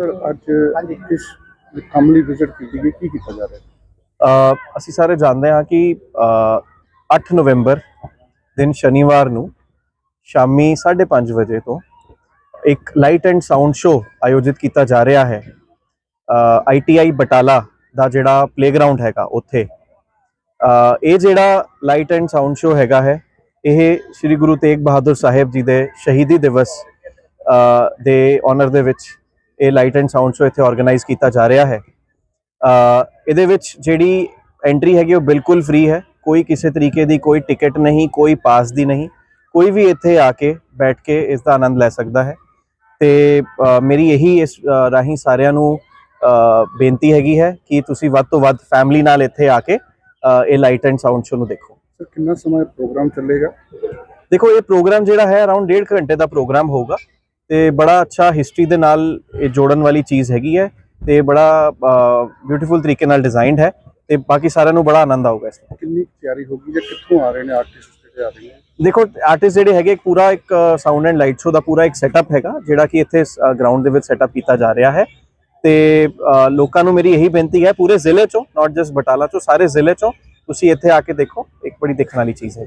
Sir ਅੱਜ ਇਸ ਕੰਮ ਲਈ ਵਿਜ਼ਿਟ ਕੀਤੀ ਗਈ ਕੀ ਕੀਤਾ ਜਾ ਰਿਹਾ ਅਸੀਂ ਸਾਰੇ ਜਾਣਦੇ ਹਾਂ ਕਿ ਅ, 8 ਨਵੰਬਰ ਦਿਨ ਸ਼ਨੀਵਾਰ ਨੂੰ ਸ਼ਾਮੀ 5:30 ਵਜੇ ਤੋਂ ਇੱਕ ਲਾਈਟ ਐਂਡ ਸਾਊਂਡ ਸ਼ੋ ਆਯੋਜਿਤ ਕੀਤਾ ਜਾ ਰਿਹਾ ਹੈ। ਆਈਟੀਆਈ ਬਟਾਲਾ ਦਾ ਜਿਹੜਾ ਪਲੇਗਰਾਉਂਡ ਹੈਗਾ ਉੱਥੇ। ਅ, ਇਹ ਜਿਹੜਾ ਲਾਈਟ ਐਂਡ ਸਾਊਂਡ ਸ਼ੋ ਹੈਗਾ ਹੈ ਇਹ ਸ੍ਰੀ ਗੁਰੂ ਤੇਗ ਬਹਾਦਰ ਸਾਹਿਬ ਜੀ ਦੇ ਸ਼ਹੀਦੀ ਦਿਵਸ ਅ, ਦੇ ਆਨਰ ਦੇ ਵਿੱਚ ਇਹ ਲਾਈਟ ਐਂਡ ਸਾਊਂਡ ਸ਼ੋ ਇੱਥੇ ਆਰਗੇਨਾਈਜ਼ ਕੀਤਾ ਜਾ ਰਿਹਾ ਹੈ। ਅ, ਇਹਦੇ ਵਿੱਚ ਜਿਹੜੀ ਐਂਟਰੀ ਹੈਗੀ ਉਹ ਬਿਲਕੁਲ ਫ੍ਰੀ ਹੈ। ਕੋਈ ਕਿਸੇ ਤਰੀਕੇ ਦੀ ਕੋਈ ਟਿਕਟ ਨਹੀਂ ਕੋਈ ਪਾਸ ਦੀ ਨਹੀਂ। ਕੋਈ ਵੀ ਇੱਥੇ ਆ ਕੇ ਬੈਠ ਕੇ ਇਸ ਦਾ ਆਨੰਦ ਲੈ ਸਕਦਾ ਹੈ। ਤੇ ਮੇਰੀ ਇਹੀ ਇਸ ਰਾਹੀਂ ਸਾਰਿਆਂ ਨੂੰ ਬੇਨਤੀ ਹੈਗੀ ਹੈ ਕਿ ਤੁਸੀਂ ਵੱਧ ਤੋਂ ਵੱਧ ਫੈਮਿਲੀ ਨਾਲ ਇੱਥੇ ਆ ਕੇ ਇਹ ਲਾਈਟ ਐਂਡ ਸਾਊਂਡ ਸ਼ੋ ਨੂੰ ਦੇਖੋ। ਸਰ ਕਿੰਨਾ ਸਮਾਂ ਪ੍ਰੋਗਰਾਮ ਚੱਲੇਗਾ? ਦੇਖੋ ਇਹ ਪ੍ਰੋਗਰਾਮ ਜਿਹੜਾ ਹੈ ਅਰਾਊਂਡ 1.5 ਘੰਟੇ ਦਾ ਪ੍ਰੋਗਰਾਮ ਹੋਊਗਾ। ਤੇ ਬੜਾ ਅੱਛਾ ਹਿਸਟਰੀ ਦੇ ਨਾਲ ਇਹ ਜੋੜਨ ਵਾਲੀ ਚੀਜ਼ ਹੈਗੀ ਹੈ ਤੇ ਬੜਾ ਬਿਊਟੀਫੁਲ ਤਰੀਕੇ ਨਾਲ ਡਿਜ਼ਾਈਨਡ ਹੈ ਤੇ ਬਾਕੀ ਸਾਰਿਆਂ ਨੂੰ ਬੜਾ ਆਨੰਦ ਆਊਗਾ ਇਸ ਤੋਂ। ਕਿੰਨੀ ਤਿਆਰੀ ਹੋਗੀ ਜਾਂ ਕਿੱਥੋਂ ਆ ਰਹੇ ਨੇ ਆਰਟਿਸਟ ਜਿਹੜੇ ਆ ਰਹੇ ਨੇ? ਦੇਖੋ ਆਰਟਿਸਟ ਜਿਹੜੇ ਹੈਗੇ ਪੂਰਾ ਇੱਕ ਸਾਊਂਡ ਐਂਡ ਲਾਈਟ ਸ਼ੋ ਦਾ ਪੂਰਾ ਇੱਕ ਸੈਟਅਪ ਹੈਗਾ ਜਿਹੜਾ ਕਿ ਇੱਥੇ ਗਰਾਊਂਡ ਦੇ ਵਿੱਚ ਸੈਟਅਪ ਕੀਤਾ ਜਾ ਰਿਹਾ ਹੈ। ਤੇ ਲੋਕਾਂ ਨੂੰ ਮੇਰੀ ਇਹੀ ਬੇਨਤੀ ਹੈ ਪੂਰੇ ਜ਼ਿਲ੍ਹੇ ਚੋਂ ਨਾਟ ਜਸਟ ਬਟਾਲਾ ਚੋਂ ਸਾਰੇ ਜ਼ਿਲ੍ਹੇ ਚੋਂ ਤੁਸੀਂ ਇੱਥੇ ਆ ਕੇ ਦੇਖੋ ਇੱਕ ਬੜੀ ਦੇਖਣ ਵਾਲੀ ਚੀਜ਼ ਹੈ।